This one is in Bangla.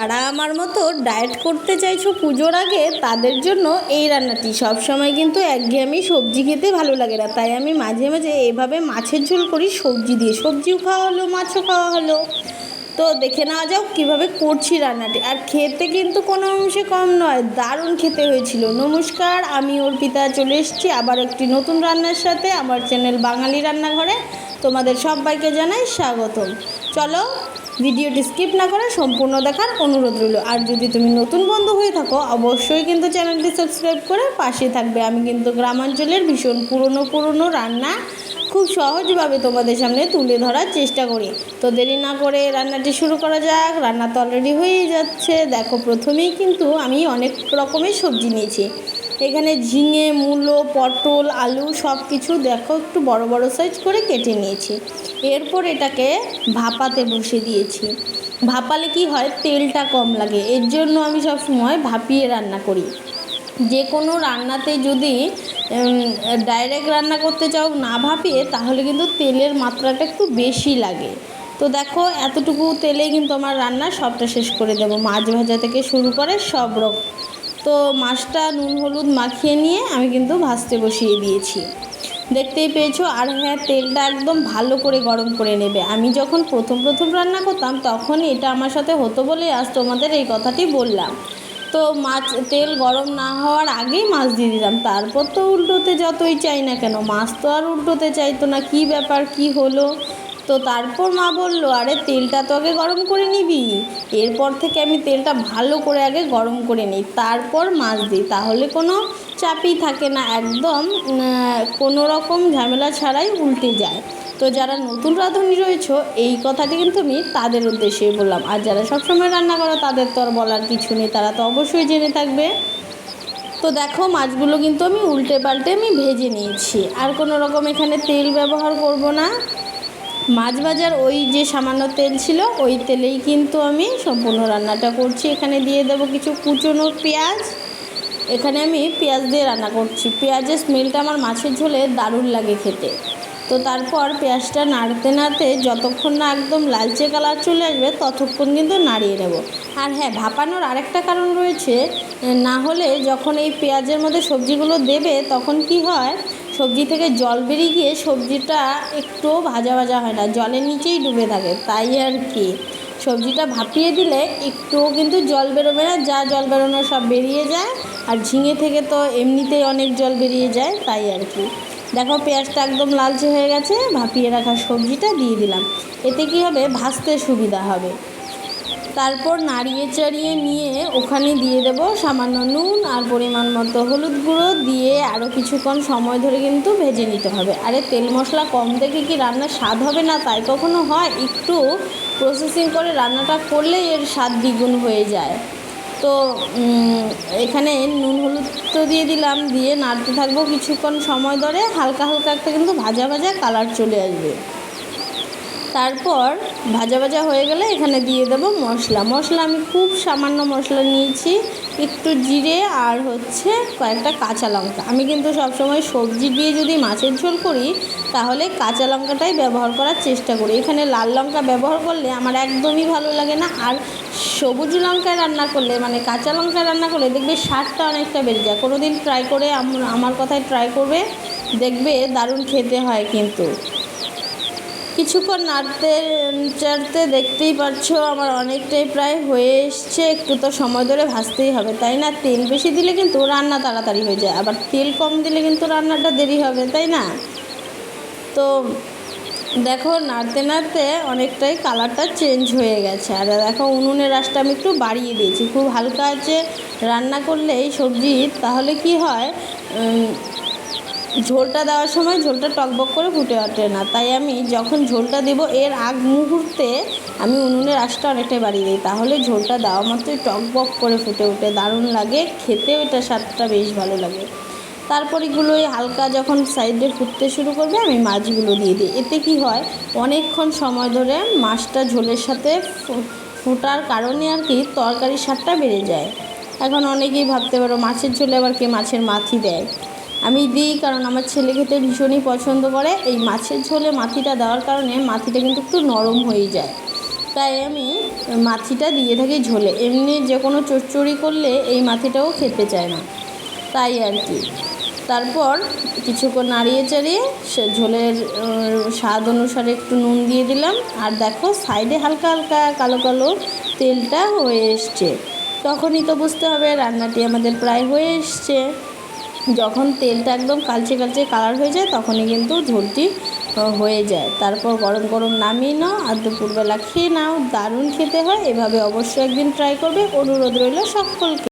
যারা আমার মতো ডায়েট করতে চাইছো পুজোর আগে, তাদের জন্য এই রান্নাটি। সবসময় কিন্তু একঘেয়েমি সবজি খেতে ভালো লাগে না। তাই আমি মাঝে মাঝে এভাবে মাছের ঝোল করি, সবজি দিয়ে। সবজিও খাওয়া হলো, মাছও খাওয়া হলো। তো দেখে নেওয়া যাক কীভাবে করছি রান্নাটি। আর খেতে কিন্তু কোনো অংশে কম নয়, দারুণ খেতে হয়েছিল। নমস্কার, আমি অর্পিতা, চলে এসেছি আবার একটি নতুন রান্নার সাথে আমার চ্যানেল বাঙালি রান্নাঘরে। তোমাদের সবাইকে জানাই স্বাগতম। চলো ভিডিওটি স্কিপ না করে সম্পূর্ণ দেখার অনুরোধ রইল। আর যদি তুমি নতুন বন্ধু হয়ে থাকো, অবশ্যই কিন্তু চ্যানেলটি সাবস্ক্রাইব করে পাশে থাকবে। আমি কিন্তু গ্রামাঞ্চলের ভীষণ পুরনো পুরনো রান্না খুব সহজভাবে তোমাদের সামনে তুলে ধরার চেষ্টা করি। তো দেরি না করে রান্নাটি শুরু করা যাক। রান্না তো অলরেডি হয়েই যাচ্ছে। দেখো, প্রথমেই কিন্তু আমি অনেক রকমের সবজি নিয়েছি। এখানে ঝিঙে, মূলো, পটল, আলু সব কিছু দেখো, একটু বড় বড় সাইজ করে কেটে নিয়েছি। এরপর এটাকে ভাপাতে বসে দিয়েছি। ভাপালে কি হয়? তেলটা কম লাগে। এর জন্য আমি সব সময় ভাপিয়ে রান্না করি। যে কোনো রান্নাতে যদি ডাইরেক্ট রান্না করতে চাও না ভাপিয়ে, তাহলে কিন্তু তেলের মাত্রাটা একটু বেশি লাগে। তো দেখো, এতটুকু তেলে কিন্তু আমার রান্না সবটা শেষ করে দেবো। মাছ ভাজা থেকে শুরু করে সব রকম। তো মাছটা নুন, হলুদ মাখিয়ে নিয়ে আমি কিন্তু ভাজতে বসিয়ে দিয়েছি। দেখতেই পেয়েছ, আর হ্যাঁ তেলটা একদম ভালো করে গরম করে নেবে। আমি যখন প্রথম প্রথম রান্না করতাম, তখন এটা আমার সাথে হতো বলে আজ তোমাদের এই কথাটি বললাম। তো মাছ, তেল গরম না হওয়ার আগেই মাছ দিয়ে দিলাম। তারপর তো উল্টোতে যতই চাই না কেন, মাছ তো আর উল্টোতে চাইতো না, কী ব্যাপার, কি হলো? তো তারপর মা বলল, আরে, তেলটা তো আগে গরম করে নিবি। এরপর থেকে আমি তেলটা ভালো করে আগে গরম করে নিই। তারপর মাছ দিই। তাহলে কোনো চাপই থাকে না। একদম কোনো রকম ঝামেলা ছাড়াই উল্টে যায়। তো যারা নতুন রাঁধুনি রয়েছে, এই কথাটি কিন্তু আমি তাদের উদ্দেশ্যে বললাম। আর যারা সবসময় রান্না করে, তাদের তো আর বলার কিছু নেই। তারা তো অবশ্যই জেনে থাকবে। তো দেখো, মাছগুলো কিন্তু আমি উল্টে পাল্টে আমি ভেজে নিয়েছি। আর কোনো রকম এখানে তেল ব্যবহার করব না। মাছ ভাজার ওই যে সামান্য তেল ছিল, ওই তেলেই কিন্তু আমি সম্পূর্ণ রান্নাটা করছি। এখানে দিয়ে দেবো কিছু কুচনো পেঁয়াজ। এখানে আমি পেঁয়াজ দিয়ে রান্না করছি। পেঁয়াজের স্মেলটা আমার মাছের ঝোলে দারুণ লাগে খেতে। তো তারপর পেঁয়াজটা নাড়তে নাড়তে যতক্ষণ না একদম লালচে কালার চলে আসবে, ততক্ষণ কিন্তু নাড়িয়ে নেব। আর হ্যাঁ ভাপানোর আরেকটা কারণ রয়েছে, না হলে যখন এই পেঁয়াজের মধ্যে সবজিগুলো দেবে, তখন কি হয় সবজি থেকে জল বেরিয়ে গিয়ে সবজিটা একটু ভাজা ভাজা হয় না, জলের নিচেই ডুবে থাকে, তাই আর কি। সবজিটা ভাপিয়ে দিলে একটুও কিন্তু জল বেরোবে না, যা জল বেরোনো সব বেরিয়ে যায়, আর ঝিঙে থেকে তো এমনিতেই অনেক জল বেরিয়ে যায়, তাই আর কি। দেখো পেঁয়াজটা একদম লালচে হয়ে গেছে, ভাপিয়ে রাখা সবজিটা দিয়ে দিলাম। এতে কী হবে? ভাজতে সুবিধা হবে। তারপর নাড়িয়ে চাড়িয়ে নিয়ে ওখানে দিয়ে দেবো সামান্য নুন আর পরিমাণ মতো হলুদ গুঁড়ো দিয়ে আরও কিছুক্ষণ সময় ধরে কিন্তু ভেজে নিতে হবে। আরে তেল মশলা কম দেখে কি রান্নার স্বাদ হবে না? তাই কখনো হয়? একটু প্রসেসিং করে রান্নাটা করলেই এর স্বাদ দ্বিগুণ হয়ে যায়। তো এখানে নুন হলুদ তো দিয়ে দিলাম, দিয়ে নাড়তে থাকব কিছুক্ষণ সময় ধরে। হালকা হালকা একটা কিন্তু ভাজা ভাজা কালার চলে আসবে। তারপর ভাজা ভাজা হয়ে গেলে এখানে দিয়ে দেবো মশলা। মশলা আমি খুব সামান্য মশলা নিয়েছি, একটু জিরে আর হচ্ছে কয়েকটা কাঁচা লঙ্কা। আমি কিন্তু সবসময় সবজি দিয়ে যদি মাছের ঝোল করি, তাহলে কাঁচা লঙ্কাটাই ব্যবহার করার চেষ্টা করি। এখানে লাল লঙ্কা ব্যবহার করলে আমার একদমই ভালো লাগে না, আর সবুজ লঙ্কায় রান্না করলে মানে কাঁচা লঙ্কায় রান্না করলে দেখবে স্বাদটা অনেকটা বেড়ে যায়। কোনো দিন ট্রাই করে আমার কথায় ট্রাই করবে, দেখবে দারুণ খেতে হয় কিন্তু। কিছুক্ষণ নাড়তে, চাড়তে দেখতেই পাচ্ছ আমার অনেকটাই প্রায় হয়ে এসছে। একটু তো সময় ধরে ভাজতেই হবে, তাই না? তেল বেশি দিলে কিন্তু রান্না তাড়াতাড়ি হয়ে যায়, আবার তেল কম দিলে কিন্তু রান্নাটা দেরি হবে, তাই না? তো দেখো, নাড়তে নাড়তে অনেকটাই কালারটা চেঞ্জ হয়ে গেছে। আর দেখো, উনুনের রাসটা আমি একটু বাড়িয়ে দিয়েছি। খুব হালকা আছে রান্না করলে এই সবজি, তাহলে কি হয় ঝোলটা দেওয়ার সময় ঝোলটা টকবক করে ফুটে ওঠে না। তাই আমি যখন ঝোলটা দেবো, এর আগ মুহূর্তে আমি উনুনের আশটা অনেকটাই বাড়িয়ে দিই। তাহলে ঝোলটা দেওয়া মাত্রই টকবক করে ফুটে ওঠে, দারুণ লাগে, খেতেও এটা স্বাদটা বেশ ভালো লাগে। তারপর এগুলো হালকা যখন সাইডে ফুটতে শুরু করবে, আমি মাছগুলো দিয়ে দিই। এতে কি হয়, অনেকক্ষণ সময় ধরে মাছটা ঝোলের সাথে ফুটার কারণে আর কি তরকারির স্বাদটা বেড়ে যায়। এখন অনেকেই ভাবতে পারো, মাছের ঝোলে আবার কে মাছের মাথি দেয়? আমি দিই কারণ আমার ছেলে খেতে ভীষণই পছন্দ করে। এই মাছের ঝোলে মাথিটা দেওয়ার কারণে মাথিটা কিন্তু একটু নরম হয়ে যায়। তাই আমি মাছিটা দিয়ে থাকি ঝোলে। এমনি যে কোনো চচ্চড়ি করলে এই মাছিটাও খেতে চায় না। তাই আর কি। তারপর কিছুক্ষণ নাড়িয়ে চাড়িয়ে সে ঝোলের স্বাদ অনুসারে একটু নুন দিয়ে দিলাম। আর দেখো সাইডে হালকা হালকা কালো কালো তেলটা হয়ে এসছে। তখনই তো বুঝতে হবে রান্নাটি আমাদের প্রায় হয়ে এসছে। যখন তেলটা একদম কালচে কালচে কালার হয়ে যায়, তখনই কিন্তু ঝোলটি হয়ে যায়। তারপর গরম গরম নামিয়ে নাও আর দুপুরবেলা খেয়ে নাও। দারুণ খেতে হয়। এভাবে অবশ্যই একদিন ট্রাই করবে। অনুরোধ রইল সকলকে।